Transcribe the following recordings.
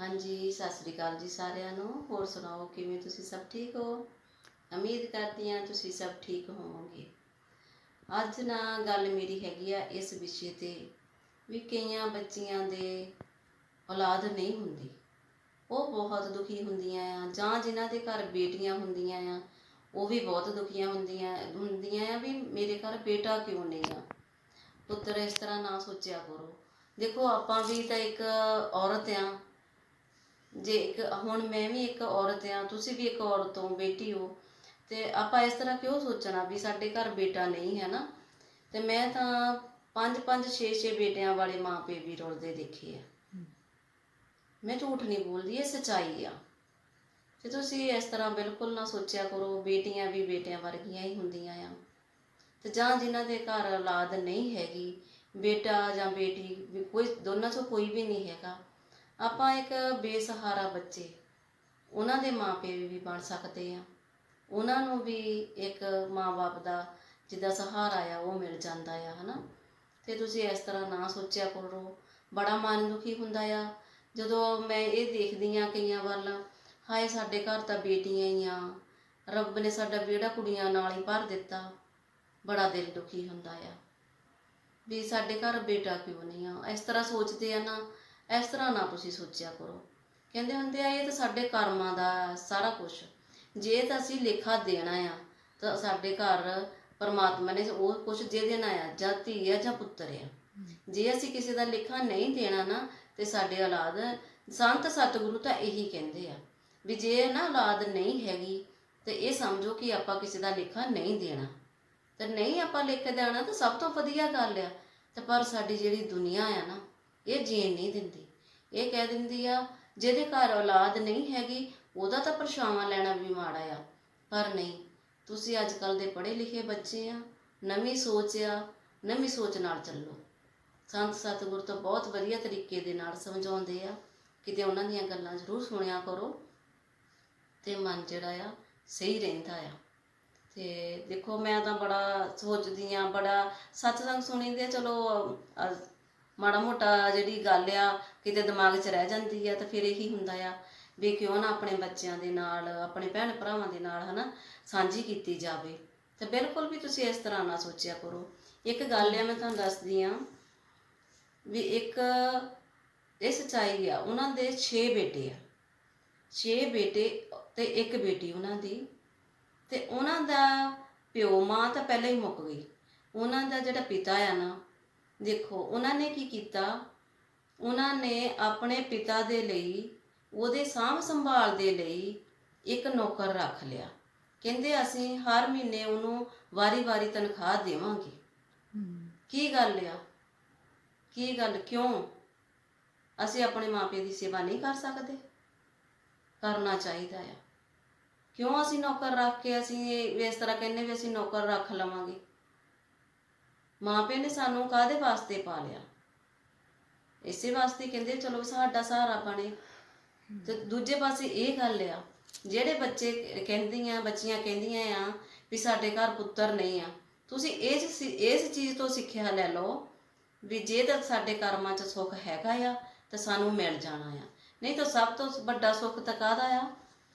ਹਾਂਜੀ, ਸਤਿ ਸ੍ਰੀ ਅਕਾਲ ਜੀ ਸਾਰਿਆਂ ਨੂੰ। ਹੋਰ ਸੁਣਾਓ, ਕਿਵੇਂ ਤੁਸੀਂ ਸਭ ਠੀਕ ਹੋ? ਉਮੀਦ ਕਰਦੀ ਹਾਂ ਤੁਸੀਂ ਸਭ ਠੀਕ ਹੋਵੋਗੇ। ਅੱਜ ਨਾ ਗੱਲ ਮੇਰੀ ਹੈਗੀ ਆ ਇਸ ਵਿਸ਼ੇ ਤੇ ਵੀ ਕਈਆਂ ਬੱਚੀਆਂ ਦੇ ਔਲਾਦ ਨਹੀਂ ਹੁੰਦੀ। ਉਹ ਬਹੁਤ ਦੁਖੀ ਹੁੰਦੀਆਂ ਆ, ਜਾਂ ਜਿਨ੍ਹਾਂ ਦੇ ਘਰ ਬੇਟੀਆਂ ਹੁੰਦੀਆਂ ਆ, ਉਹ ਵੀ ਬਹੁਤ ਦੁਖੀਆਂ ਹੁੰਦੀਆਂ ਹੁੰਦੀਆਂ ਆ ਵੀ ਮੇਰੇ ਘਰ ਬੇਟਾ ਕਿਉਂ ਨਹੀਂ ਆ? ਪੁੱਤਰ, ਇਸ ਤਰ੍ਹਾਂ ਨਾ ਸੋਚਿਆ ਕਰੋ। ਦੇਖੋ, ਆਪਾਂ ਵੀ ਤਾਂ ਇੱਕ ਔਰਤ ਆ ਜੇ ਇੱਕ ਹੁਣ ਮੈਂ ਵੀ ਇੱਕ ਔਰਤ ਆ ਤੁਸੀਂ ਵੀ ਇੱਕ ਔਰਤ ਹੋ ਬੇਟੀ ਹੋ ਤੇ ਆਪਾਂ ਇਸ ਤਰ੍ਹਾਂ ਕਿਉਂ ਸੋਚਣਾ ਵੀ ਸਾਡੇ ਘਰ ਬੇਟਾ ਨਹੀਂ ਹੈ ਨਾ? ਤੇ ਮੈਂ ਤਾਂ ਪੰਜ ਪੰਜ ਛੇ ਛੇ ਬੇਟਿਆਂ ਵਾਲੇ ਮਾਂ ਪਿਓ ਵੀ ਰੁਲਦੇ ਦੇਖੇ ਆ। ਮੈਂ ਝੂਠ ਨਹੀਂ ਬੋਲਦੀ ਇਹ ਸੱਚਾਈ ਆ। ਤੇ ਤੁਸੀਂ ਇਸ ਤਰ੍ਹਾਂ ਬਿਲਕੁਲ ਨਾ ਸੋਚਿਆ ਕਰੋ ਬੇਟੀਆਂ ਵੀ ਬੇਟਿਆਂ ਵਰਗੀਆਂ ਹੀ ਹੁੰਦੀਆਂ ਆ। ਤੇ ਜਾਂ ਜਿਨ੍ਹਾਂ ਦੇ ਘਰ ਔਲਾਦ ਨਹੀਂ ਹੈਗੀ ਬੇਟਾ ਜਾਂ ਬੇਟੀ ਕੋਈ ਦੋਨਾਂ ਚੋਂ ਕੋਈ ਵੀ ਨਹੀਂ ਹੈਗਾ। ਆਪਾਂ ਇੱਕ ਬੇਸਹਾਰਾ ਬੱਚੇ, ਉਹਨਾਂ ਦੇ ਮਾਪੇ ਵੀ ਬਣ ਸਕਦੇ ਆ ਉਹਨਾਂ ਨੂੰ ਵੀ ਇੱਕ ਮਾਂ-ਬਾਪ ਦਾ ਜਿੱਦਾਂ ਸਹਾਰਾ ਆ, ਉਹ ਮਿਲ ਜਾਂਦਾ ਆ, ਹਨਾ? ਤੇ ਤੁਸੀਂ ਇਸ ਤਰ੍ਹਾਂ ਨਾ ਸੋਚਿਆ ਕਰੋ। ਬੜਾ ਮਨ ਦੁਖੀ ਹੁੰਦਾ ਆ। ਜਦੋਂ ਮੈਂ ਇਹ ਦੇਖਦੀ ਆ ਕਈਆਂ ਵੱਲ, ਹਾਏ, ਸਾਡੇ ਘਰ ਤਾਂ ਬੇਟੀਆਂ ਹੀ ਆ। ਰੱਬ ਨੇ ਸਾਡਾ ਵਿਹੜਾ ਕੁੜੀਆਂ ਨਾਲ ਹੀ ਭਰ ਦਿੱਤਾ। ਬੜਾ ਦਿਲ ਦੁਖੀ ਹੁੰਦਾ ਆ। ਵੀ ਸਾਡੇ ਘਰ ਬੇਟਾ ਕਿਉਂ ਨਹੀਂ ਆ? ਇਸ ਤਰ੍ਹਾਂ ਸੋਚਦੇ ਆ ਨਾ ਇਸ ਤਰ੍ਹਾਂ ਨਾ ਤੁਸੀਂ ਸੋਚਿਆ ਕਰੋ। ਕਹਿੰਦੇ ਹੁੰਦੇ ਆ, ਇਹ ਤਾਂ ਸਾਡੇ ਕਰਮਾਂ ਦਾ ਸਾਰਾ ਕੁਝ ਜੇ ਤਾਂ ਅਸੀਂ ਲੇਖਾ ਦੇਣਾ ਆ, ਤਾਂ ਸਾਡੇ ਘਰ ਪਰਮਾਤਮਾ ਨੇ ਉਹ ਕੁਝ ਦੇ ਦੇਣਾ ਆ, ਜਾਂ ਧੀ ਆ ਜਾਂ ਪੁੱਤਰ ਆ। ਜੇ ਅਸੀਂ ਕਿਸੇ ਦਾ ਲੇਖਾ ਨਹੀਂ ਦੇਣਾ ਨਾ, ਤੇ ਸਾਡੇ ਔਲਾਦ, ਸੰਤ ਸਤਿਗੁਰੂ ਤਾਂ ਇਹੀ ਕਹਿੰਦੇ ਆ ਵੀ ਜੇ ਨਾ ਔਲਾਦ ਨਹੀਂ ਹੈਗੀ, ਤੇ ਇਹ ਸਮਝੋ ਕਿ ਆਪਾਂ ਕਿਸੇ ਦਾ ਲੇਖਾ ਨਹੀਂ ਦੇਣਾ। ਤੇ ਨਹੀਂ ਆਪਾਂ ਲਿਖ ਦੇਣਾ ਤਾਂ ਸਭ ਤੋਂ ਵਧੀਆ ਗੱਲ ਆ। ਤੇ ਪਰ ਸਾਡੀ ਜਿਹੜੀ ਦੁਨੀਆ ਆ ਨਾ ਇਹ ਜੀਣ ਨਹੀਂ ਦਿੰਦੀ। ਇਹ ਕਹਿ ਦਿੰਦੀ ਆ, ਜਿਹਦੇ ਘਰ ਔਲਾਦ ਨਹੀਂ ਹੈਗੀ, ਉਹਦਾ ਤਾਂ ਪਰਛਾਵਾਂ ਲੈਣਾ ਵੀ ਮਾੜਾ ਆ। ਪਰ ਨਹੀਂ, ਤੁਸੀਂ ਅੱਜ ਕੱਲ ਦੇ ਪੜ੍ਹੇ ਲਿਖੇ ਬੱਚੇ ਆ, ਨਵੀਂ ਸੋਚ ਆ, ਨਵੀਂ ਸੋਚ ਨਾਲ ਚੱਲੋ। ਸੰਤ ਸਤਿਗੁਰ ਤਾਂ ਬਹੁਤ ਵਧੀਆ ਤਰੀਕੇ ਦੇ ਨਾਲ ਸਮਝਾਉਂਦੇ ਆ, ਕਿਤੇ ਉਹਨਾਂ ਦੀਆਂ ਗੱਲਾਂ ਜ਼ਰੂਰ ਸੁਣਿਆ ਕਰੋ। ਤੇ ਮਨ ਜਿਹੜਾ ਆ, ਸਹੀ ਰਹਿੰਦਾ ਆ। ਤੇ ਦੇਖੋ, ਮੈਂ ਤਾਂ ਬੜਾ ਸੋਚਦੀ ਆ, ਬੜਾ ਸਤਸੰਗ ਸੁਣੀਦੇ ਚਲੋ ਮਾੜਾ ਮੋਟਾ ਜਿਹੜੀ ਗੱਲ ਆ, ਕਿਤੇ ਦਿਮਾਗ 'ਚ ਰਹਿ ਜਾਂਦੀ ਆ ਤਾਂ ਫਿਰ ਇਹੀ ਹੁੰਦਾ ਆ ਵੀ ਕਿਉਂ ਨਾ ਆਪਣੇ ਬੱਚਿਆਂ ਦੇ ਨਾਲ, ਆਪਣੇ ਭੈਣ ਭਰਾਵਾਂ ਦੇ ਨਾਲ ਹਨਾ ਸਾਂਝੀ ਕੀਤੀ ਜਾਵੇ। ਤੇ ਬਿਲਕੁਲ ਵੀ ਤੁਸੀਂ ਇਸ ਤਰ੍ਹਾਂ ਨਾ ਸੋਚਿਆ ਕਰੋ। ਇੱਕ ਗੱਲ ਆ ਮੈਂ ਤੁਹਾਨੂੰ ਦੱਸਦੀ ਆ ਵੀ ਇੱਕ ਇਹ ਸੱਚਾਈ ਆ, ਉਹਨਾਂ ਦੇ 6 ਬੇਟੇ ਆ। 6 ਬੇਟੇ ਤੇ ਇੱਕ ਬੇਟੀ ਉਹਨਾਂ ਦੀ। ਤੇ ਉਹਨਾਂ ਦਾ ਪਿਓ ਮਾਂ ਤਾਂ ਪਹਿਲਾਂ ਹੀ ਮੁੱਕ ਗਈ। ਉਹਨਾਂ ਦਾ ਜਿਹੜਾ ਪਿਤਾ ਆ ਨਾ ਦੇਖੋ ਉਹਨਾਂ ਨੇ ਕੀ ਕੀਤਾ? ਉਹਨਾਂ ਨੇ ਆਪਣੇ ਪਿਤਾ ਦੇ ਲਈ ਉਹਦੇ ਸਾਂਭ ਸੰਭਾਲ ਦੇ ਲਈ ਇੱਕ ਨੌਕਰ ਰੱਖ ਲਿਆ। ਕਹਿੰਦੇ ਅਸੀਂ ਹਰ ਮਹੀਨੇ ਉਹਨੂੰ ਵਾਰੀ-ਵਾਰੀ ਤਨਖਾਹ ਦੇਵਾਂਗੇ। ਕੀ ਗੱਲ ਆ? ਕੀ ਗੱਲ? ਕਿਉਂ? ਅਸੀਂ ਆਪਣੇ ਮਾਪੇ ਦੀ ਸੇਵਾ ਨਹੀਂ ਕਰ ਸਕਦੇ। ਕਰਨਾ ਚਾਹੀਦਾ ਆ। ਕਿਉਂ ਅਸੀਂ ਨੌਕਰ ਰੱਖ ਕੇ ਅਸੀਂ ਇਸ ਤਰ੍ਹਾਂ ਕਹਿੰਨੇ ਵੀ ਅਸੀਂ ਨੌਕਰ ਰੱਖ ਲਵਾਂਗੇ? ਮਾਪੇ ਨੇ ਸਾਨੂੰ ਕਾਦੇ ਵਾਸਤੇ ਪਾਲਿਆ ਇਸੇ ਵਾਸਤੇ ਕਹਿੰਦੇ ਚਲੋ ਸਾਡਾ ਸਹਾਰਾ ਬਣੇ। ਤੇ ਦੂਜੇ ਪਾਸੇ ਇਹ ਗੱਲ ਆ, ਜਿਹੜੇ ਬੱਚੇ ਕਹਿੰਦੀਆਂ, ਬੱਚੀਆਂ ਕਹਿੰਦੀਆਂ ਆ ਵੀ ਸਾਡੇ ਘਰ ਪੁੱਤਰ ਨਹੀਂ ਆ, ਤੁਸੀਂ ਇਸ ਇਸ ਚੀਜ਼ ਤੋਂ ਸਿੱਖਿਆ ਲੈ ਲਓ ਵੀ ਜੇ ਤਾਂ ਸਾਡੇ ਕਰਮਾਂ 'ਚ ਸੁੱਖ ਹੈਗਾ ਆ, ਤਾਂ ਸਾਨੂੰ ਮਿਲ ਜਾਣਾ ਆ। ਨਹੀਂ ਤਾਂ ਸਭ ਤੋਂ ਵੱਡਾ ਸੁੱਖ ਤਾਂ ਕਾਹਦਾ ਆ?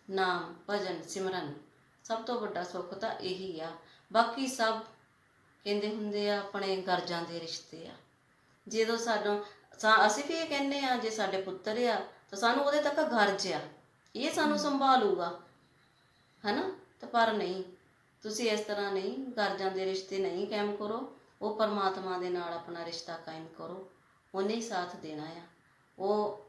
ਨਾਮ, ਭਜਨ, ਸਿਮਰਨ। ਸਭ ਤੋਂ ਵੱਡਾ ਸੁੱਖ ਤਾਂ ਇਹੀ ਆ। ਬਾਕੀ ਸਭ ਕਹਿੰਦੇ ਹੁੰਦੇ ਆ ਆਪਣੇ ਗਰਜਾਂ ਦੇ ਰਿਸ਼ਤੇ ਆ। ਜਦੋਂ ਸਾਨੂੰ ਅਸੀਂ ਵੀ ਇਹ ਕਹਿੰਦੇ ਆ ਜੇ ਸਾਡੇ ਪੁੱਤਰ ਆ ਤਾਂ ਸਾਨੂੰ ਉਹਦੇ ਤੱਕ ਗਰਜ ਆ। ਇਹ ਸਾਨੂੰ ਸੰਭਾਲੂਗਾ। ਹਨਾ? ਤਾਂ ਪਰ ਨਹੀਂ ਤੁਸੀਂ ਇਸ ਤਰ੍ਹਾਂ ਨਹੀਂ ਗਰਜਾਂ ਦੇ ਰਿਸ਼ਤੇ ਨਹੀਂ ਕਾਇਮ ਕਰੋ। ਉਹ ਪਰਮਾਤਮਾ ਦੇ ਨਾਲ ਆਪਣਾ ਰਿਸ਼ਤਾ ਕਾਇਮ ਕਰੋ। ਉਹਨੇ ਹੀ ਸਾਥ ਦੇਣਾ ਆ। ਉਹ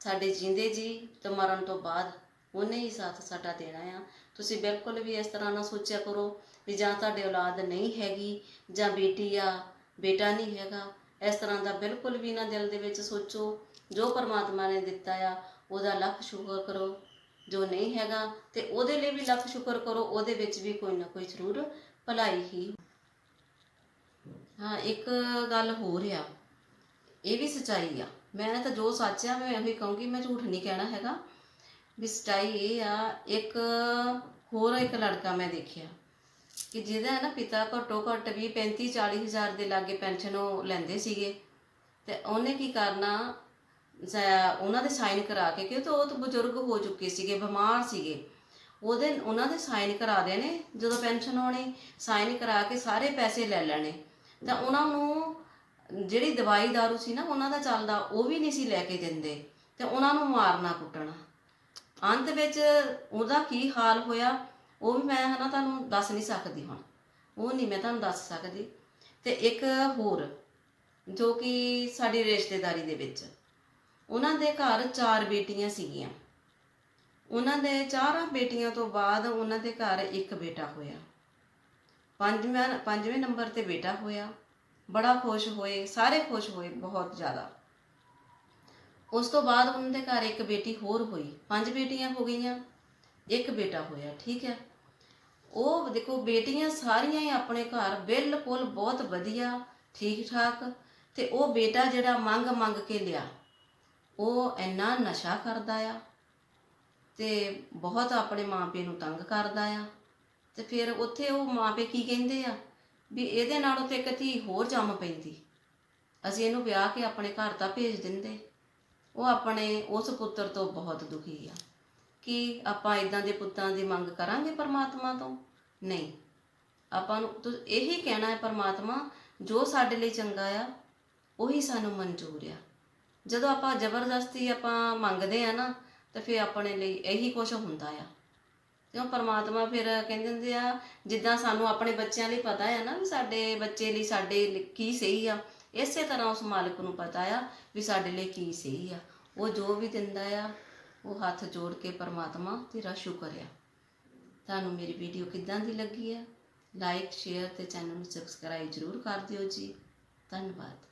ਸਾਡੇ ਜਿੰਦੇ ਜੀ ਤੇ ਮਰਨ ਤੋਂ ਬਾਅਦ ਉਹਨੇ ਹੀ ਸਾਥ ਸਾਡਾ ਦੇਣਾ ਆ। ਤੁਸੀਂ ਬਿਲਕੁਲ ਵੀ ਇਸ ਤਰ੍ਹਾਂ ਨਾ ਸੋਚਿਆ ਕਰੋ ਵੀ ਜਾਂ ਤੁਹਾਡੇ ਔਲਾਦ ਨਹੀਂ ਹੈਗੀ ਜਾਂ ਬੇਟੀ ਆ, ਬੇਟਾ ਨਹੀਂ ਹੈਗਾ। ਇਸ ਤਰ੍ਹਾਂ ਦਾ ਬਿਲਕੁਲ ਵੀ ਨਾ ਦਿਲ ਦੇ ਵਿੱਚ ਸੋਚੋ, ਜੋ ਪਰਮਾਤਮਾ ਨੇ ਦਿੱਤਾ ਆ, ਉਹਦਾ ਲੱਖ ਸ਼ੁਕਰ ਕਰੋ। ਜੋ ਨਹੀਂ ਹੈਗਾ ਤੇ ਉਹਦੇ ਲਈ ਵੀ ਲੱਖ ਸ਼ੁਕਰ ਕਰੋ, ਉਹਦੇ ਵਿੱਚ ਵੀ ਕੋਈ ਨਾ ਕੋਈ ਜ਼ਰੂਰ ਭਲਾਈ ਹੀ ਹਾਂ। ਇੱਕ ਗੱਲ ਹੋ ਰਿਹਾ ਇਹ ਵੀ ਸਚਾਈ ਆ। ਮੈਂ ਤਾਂ ਜੋ ਸੱਚ ਆ ਮੈਂ ਇਹੀ ਕਹੂੰਗੀ, ਮੈਂ ਝੂਠ ਨਹੀਂ ਕਹਿਣਾ ਹੈਗਾ। ਵੀ ਸਟਾਈ ਇਹ ਆ, ਇੱਕ ਹੋਰ ਇੱਕ ਲੜਕਾ ਮੈਂ ਦੇਖਿਆ ਕਿ ਜਿਹਦਾ ਨਾ ਪਿਤਾ ਘੱਟੋ ਘੱਟ ਵੀ 35 40 ਹਜ਼ਾਰ ਦੇ ਲਾਗੇ ਪੈਨਸ਼ਨ ਉਹ ਲੈਂਦੇ ਸੀਗੇ ਤੇ ਉਹਨੇ ਕੀ ਕਰਨਾ ਉਹਨਾਂ ਦੇ ਸਾਈਨ ਕਰਾ ਕੇ, ਕਿਉਂਕਿ ਉਹ ਤਾਂ ਬਜ਼ੁਰਗ ਹੋ ਚੁੱਕੇ ਸੀਗੇ, ਬਿਮਾਰ ਸੀਗੇ। ਉਹਦੇ, ਉਹਨਾਂ ਦੇ ਸਾਈਨ ਕਰਾ ਦੇਣੇ ਜਦੋਂ ਪੈਨਸ਼ਨ ਆਉਣੀ ਸਾਈਨ ਕਰਾ ਕੇ ਸਾਰੇ ਪੈਸੇ ਲੈ ਲੈਣੇ। ਤਾਂ ਉਹਨਾਂ ਨੂੰ ਜਿਹੜੀ ਦਵਾਈ ਦਾਰੂ ਸੀ ਨਾ, ਉਹਨਾਂ ਦਾ ਚੱਲਦਾ, ਉਹ ਵੀ ਨਹੀਂ ਸੀ ਲੈ ਕੇ ਦਿੰਦੇ। ਤੇ ਉਹਨਾਂ ਨੂੰ ਮਾਰਨਾ ਕੁੱਟਣਾ। ਅੰਤ ਵਿੱਚ ਉਹਦਾ ਕੀ ਹਾਲ ਹੋਇਆ, ਉਹ ਵੀ ਮੈਂ ਹਨਾ ਤੁਹਾਨੂੰ ਦੱਸ ਨਹੀਂ ਸਕਦੀ ਹੁਣ। ਉਹ ਨਹੀਂ ਮੈਂ ਤੁਹਾਨੂੰ ਦੱਸ ਸਕਦੀ। ਤੇ ਇੱਕ ਹੋਰ, ਜੋ ਕਿ ਸਾਡੀ ਰਿਸ਼ਤੇਦਾਰੀ ਦੇ ਵਿੱਚ, ਉਹਨਾਂ ਦੇ ਘਰ ਚਾਰ ਬੇਟੀਆਂ ਸੀਗੀਆਂ। ਉਹਨਾਂ ਦੇ ਚਾਰਾਂ ਬੇਟੀਆਂ ਤੋਂ ਬਾਅਦ ਉਹਨਾਂ ਦੇ ਘਰ ਇੱਕ ਬੇਟਾ ਹੋਇਆ। ਪੰਜਵੇਂ ਪੰਜਵੇਂ ਨੰਬਰ ਤੇ ਬੇਟਾ ਹੋਇਆ। ਬੜਾ ਖੁਸ਼ ਹੋਏ, ਸਾਰੇ ਖੁਸ਼ ਹੋਏ ਬਹੁਤ ਜ਼ਿਆਦਾ। ਉਸ ਤੋਂ ਬਾਅਦ ਉਹਨਾਂ ਦੇ ਘਰ ਇੱਕ ਬੇਟੀ ਹੋਰ ਹੋਈ। ਪੰਜ ਬੇਟੀਆਂ ਹੋ ਗਈਆਂ। ਇੱਕ ਬੇਟਾ ਹੋਇਆ, ਠੀਕ ਹੈ। ਉਹ ਦੇਖੋ, ਬੇਟੀਆਂ ਸਾਰੀਆਂ ਹੀ ਆਪਣੇ ਘਰ ਬਿਲਕੁਲ ਬਹੁਤ ਵਧੀਆ ਠੀਕ ਠਾਕ ਤੇ ਉਹ ਬੇਟਾ ਜਿਹੜਾ ਮੰਗ ਮੰਗ ਕੇ ਲਿਆ, ਉਹ ਇੰਨਾ ਨਸ਼ਾ ਕਰਦਾ ਆ, ਤੇ ਬਹੁਤ ਆਪਣੇ ਮਾਪੇ ਨੂੰ ਤੰਗ ਕਰਦਾ ਆ, ਤੇ ਫਿਰ ਉੱਥੇ ਉਹ ਮਾਪੇ ਕੀ ਕਹਿੰਦੇ ਆ? ਵੀ ਇਹਦੇ ਨਾਲੋਂ ਤੇ ਇੱਕ ਧੀ ਹੋਰ ਜੰਮ ਪੈਂਦੀ। ਅਸੀਂ ਇਹਨੂੰ ਵਿਆਹ ਕੇ ਆਪਣੇ ਘਰ ਤਾਂ ਭੇਜ ਦਿੰਦੇ। ਉਹ ਆਪਣੇ ਉਸ ਪੁੱਤਰ ਤੋਂ ਬਹੁਤ ਦੁਖੀ ਆ। ਕਿ ਆਪਾਂ ਇਦਾਂ ਦੇ ਪੁੱਤਾਂ ਦੀ ਮੰਗ ਕਰਾਂਗੇ ਪਰਮਾਤਮਾ ਤੋਂ? ਨਹੀਂ। ਆਪਾਂ ਨੂੰ ਤੁ, ਇਹੀ ਕਹਿਣਾ ਹੈ ਪਰਮਾਤਮਾ, ਜੋ ਸਾਡੇ ਲਈ ਚੰਗਾ ਆ, ਉਹੀ ਸਾਨੂੰ ਮਨਜ਼ੂਰ ਆ। ਜਦੋਂ ਆਪਾਂ ਜ਼ਬਰਦਸਤੀ ਆਪਾਂ ਮੰਗਦੇ ਆ ਨਾ, ਤਾਂ ਫਿਰ ਆਪਣੇ ਲਈ ਇਹੀ ਕੁਝ ਹੁੰਦਾ ਆ। ਕਿਉਂ? ਪਰਮਾਤਮਾ ਫਿਰ ਕਹਿੰਦੇ ਹੁੰਦੇ ਆ, ਜਿੱਦਾਂ ਸਾਨੂੰ ਆਪਣੇ ਬੱਚਿਆਂ ਲਈ ਪਤਾ ਹੈ ਨਾ ਵੀ ਸਾਡੇ ਬੱਚੇ ਲਈ ਸਾਡੇ ਕੀ ਸਹੀ ਆ ਇਸੇ ਤਰ੍ਹਾਂ ਉਸ ਮਾਲਕ ਨੂੰ ਪਤਾ ਆ ਵੀ ਸਾਡੇ ਲਈ ਕੀ ਸਹੀ ਆ। ਉਹ ਜੋ ਵੀ ਦਿੰਦਾ ਆ, ਉਹ ਹੱਥ ਜੋੜ ਕੇ ਪਰਮਾਤਮਾ ਤੇਰਾ ਸ਼ੁਕਰ ਆ। ਤੁਹਾਨੂੰ ਮੇਰੀ ਵੀਡੀਓ ਕਿੱਦਾਂ ਦੀ ਲੱਗੀ ਆ? ਲਾਈਕ, ਸ਼ੇਅਰ ਤੇ ਚੈਨਲ ਨੂੰ ਸਬਸਕ੍ਰਾਈਬ ਜ਼ਰੂਰ ਕਰ ਦਿਓ ਜੀ। ਧੰਨਵਾਦ।